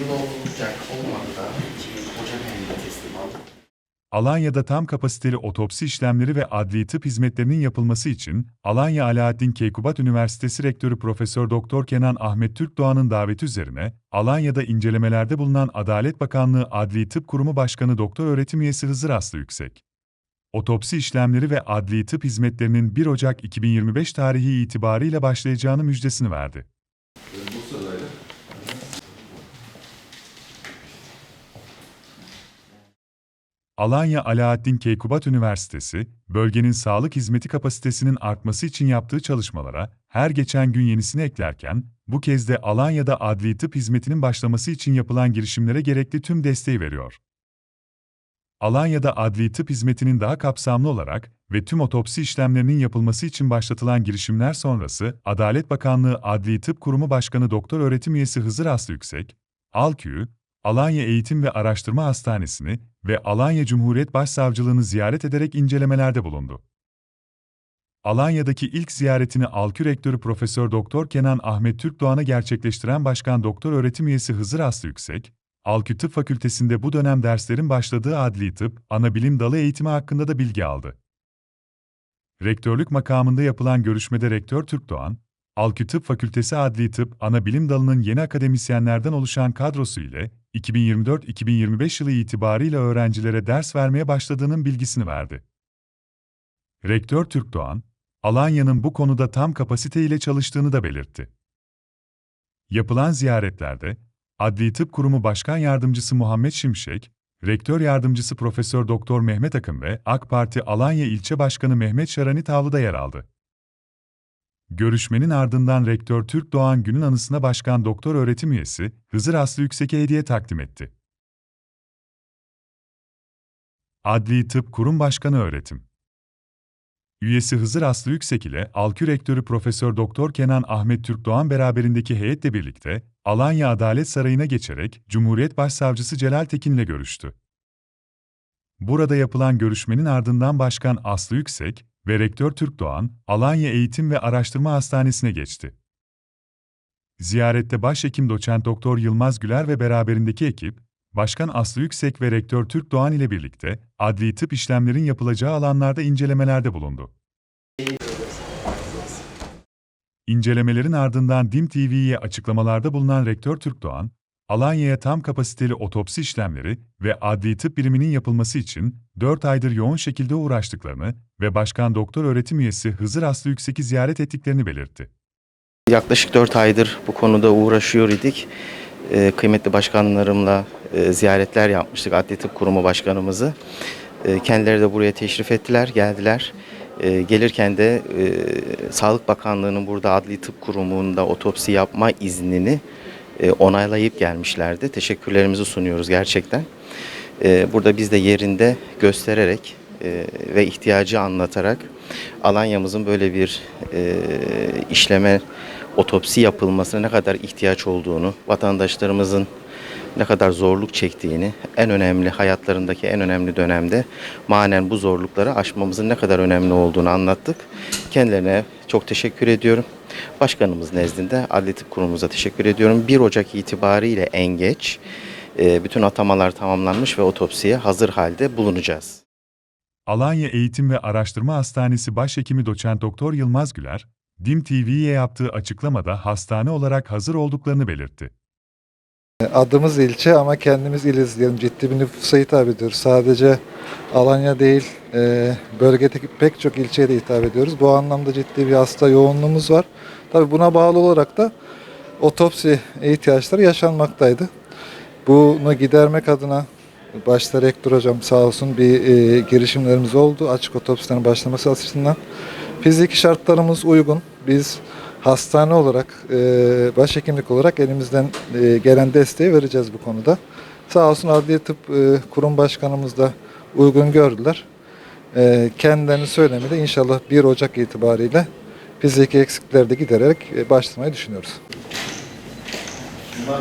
yıl olacak olmadı Ocak ayında teslim aldık. Alanya'da tam kapasiteli otopsi işlemleri ve adli tıp hizmetlerinin yapılması için Alanya Alaaddin Keykubat Üniversitesi Rektörü Profesör Doktor Kenan Ahmet Türkdoğan'ın daveti üzerine Alanya'da incelemelerde bulunan Adalet Bakanlığı Adli Tıp Kurumu Başkanı Doktor Öğretim Üyesi Hızır Aslı Yüksek, otopsi işlemleri ve adli tıp hizmetlerinin 1 Ocak 2025 tarihi itibarıyla başlayacağını müjdesini verdi. Alanya Alaaddin Keykubat Üniversitesi, bölgenin sağlık hizmeti kapasitesinin artması için yaptığı çalışmalara her geçen gün yenisini eklerken, bu kez de Alanya'da adli tıp hizmetinin başlaması için yapılan girişimlere gerekli tüm desteği veriyor. Alanya'da adli tıp hizmetinin daha kapsamlı olarak ve tüm otopsi işlemlerinin yapılması için başlatılan girişimler sonrası, Adalet Bakanlığı Adli Tıp Kurumu Başkanı Doktor Öğretim Üyesi Hızır Aslı Yüksek, ALKÜ'yü, Alanya Eğitim ve Araştırma Hastanesi'ni ve Alanya Cumhuriyet Başsavcılığını ziyaret ederek incelemelerde bulundu. Alanya'daki ilk ziyaretini Alkü Rektörü Profesör Doktor Kenan Ahmet Türkdoğan'a gerçekleştiren Başkan Doktor Öğretim Üyesi Hızır Aslı Yüksek, Alkü Tıp Fakültesi'nde bu dönem derslerin başladığı adli tıp, anabilim dalı eğitimi hakkında da bilgi aldı. Rektörlük makamında yapılan görüşmede Rektör Türkdoğan, Alkü Tıp Fakültesi Adli Tıp Ana Bilim Dalı'nın yeni akademisyenlerden oluşan kadrosu ile 2024-2025 yılı itibarıyla öğrencilere ders vermeye başladığının bilgisini verdi. Rektör Türkdoğan, Alanya'nın bu konuda tam kapasite ile çalıştığını da belirtti. Yapılan ziyaretlerde, Adli Tıp Kurumu Başkan Yardımcısı Muhammed Şimşek, Rektör Yardımcısı Profesör Doktor Mehmet Akın ve AK Parti Alanya İlçe Başkanı Mehmet Şarani Tavlı'da yer aldı. Görüşmenin ardından Rektör Türk Doğan Gün'ün anısına Başkan Doktor Öğretim Üyesi Hızır Aslı Yüksek'e hediye takdim etti. Adli Tıp Kurum Başkanı Öğretim Üyesi Hızır Aslı Yüksek ile Alkü Rektörü Profesör Doktor Kenan Ahmet Türk Doğan beraberindeki heyetle birlikte Alanya Adalet Sarayı'na geçerek Cumhuriyet Başsavcısı Celal Tekin'le görüştü. Burada yapılan görüşmenin ardından Başkan Aslı Yüksek ve Rektör Türk Doğan, Alanya Eğitim ve Araştırma Hastanesi'ne geçti. Ziyarette Başhekim Doçent Doktor Yılmaz Güler ve beraberindeki ekip, Başkan Aslı Yüksek ve Rektör Türk Doğan ile birlikte adli tıp işlemlerin yapılacağı alanlarda incelemelerde bulundu. İncelemelerin ardından DİM TV'ye açıklamalarda bulunan Rektör Türk Doğan, Alanya'ya tam kapasiteli otopsi işlemleri ve adli tıp biriminin yapılması için 4 aydır yoğun şekilde uğraştıklarını ve Başkan Doktor Öğretim Üyesi Hızır Aslı Yüksek'i ziyaret ettiklerini belirtti. Yaklaşık 4 aydır bu konuda uğraşıyor idik. Ee, kıymetli başkanlarımla e, ziyaretler yapmıştık Adli Tıp Kurumu Başkanımızı. Ee, kendileri de buraya teşrif ettiler, geldiler. Ee, gelirken de e, Sağlık Bakanlığı'nın burada Adli Tıp Kurumu'nda otopsi yapma iznini onaylayıp gelmişlerdi. Teşekkürlerimizi sunuyoruz gerçekten. Ee, burada biz de yerinde göstererek e, ve ihtiyacı anlatarak Alanya'mızın böyle bir e, işleme otopsi yapılmasına ne kadar ihtiyaç olduğunu, vatandaşlarımızın ne kadar zorluk çektiğini, en önemli hayatlarındaki en önemli dönemde manen bu zorlukları aşmamızın ne kadar önemli olduğunu anlattık. Kendilerine çok teşekkür ediyorum. Başkanımız nezdinde Adli Tıp Kurumumuza teşekkür ediyorum. 1 Ocak itibariyle en geç e, bütün atamalar tamamlanmış ve otopsiye hazır halde bulunacağız. Alanya Eğitim ve Araştırma Hastanesi Başhekimi Doçent Doktor Yılmaz Güler, DİM TV'ye yaptığı açıklamada hastane olarak hazır olduklarını belirtti. Adımız ilçe ama kendimiz iliz diyelim. Ciddi bir nüfusa hitap ediyoruz. Sadece Alanya değil, e, bölgedeki pek çok ilçeye de hitap ediyoruz. Bu anlamda ciddi bir hasta yoğunluğumuz var. Tabii buna bağlı olarak da otopsi ihtiyaçları yaşanmaktaydı. Bunu gidermek adına başta rektör hocam sağ olsun bir e, girişimlerimiz oldu. Açık otopsilerin başlaması açısından. Fiziki şartlarımız uygun. Biz hastane olarak, e, başhekimlik olarak elimizden e, gelen desteği vereceğiz bu konuda. Sağ olsun Adliye Tıp e, Kurum Başkanımız da uygun gördüler. E, kendilerinin söyleminde inşallah 1 Ocak itibariyle fiziki eksiklikleri de gidererek e, başlamayı düşünüyoruz. Bunlar.